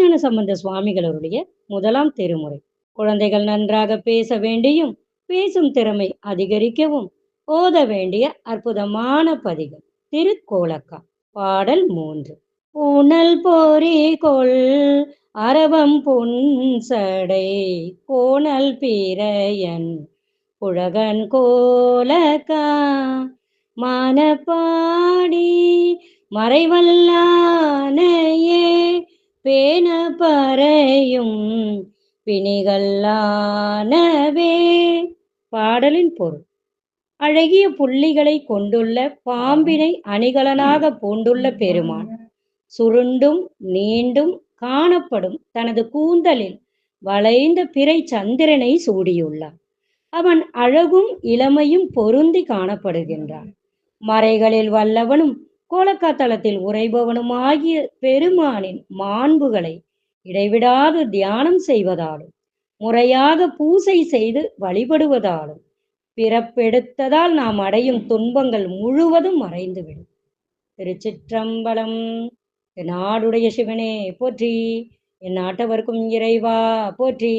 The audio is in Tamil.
திருஞான சம்பந்த சுவாமிகளுடைய முதலாம் திருமுறை. குழந்தைகள் நன்றாக பேச வேண்டியும் பேசும் திறமை அதிகரிக்கவும் ஓத வேண்டிய அற்புதமான பதிகம் திருக்கோலக்கா பாடல் மூன்று. உணல் போரி கொள் அரவம் புன்சடை கோணல் பிறையன் புழகன் கோலக்கா மானப்பாடி மறைவல்லானையே பேண பறையும் பிணிகல்லானவே பாடலின் பொருள். அழகிய புள்ளிகளை கொண்டுள்ள பாம்பினை அணிகலனாக பூண்டுள்ள பெருமான். சுருண்டும் நீண்டும் காணப்படும் தனது கூந்தலில் வளைந்த பிறை சந்திரனை சூடியுள்ளான். அவன் அழகும் இளமையும் பொருந்தி காணப்படுகின்றான். மறைகளில் வல்லவனும் கோலக்காத்தளத்தில் உறைபவனுமாகிய பெருமானின் மாண்புகளை இடைவிடாது தியானம் செய்வதாலும் முறையாக பூசை செய்து வழிபடுவதாலும் பிறப்பெடுத்ததால் நாம் அடையும் துன்பங்கள் முழுவதும் மறைந்துவிடும். திருச்சிற்றம்பலம். என் நாடுடைய சிவனே போற்றி. என் நாட்டவர்க்கும் இறைவா போற்றி.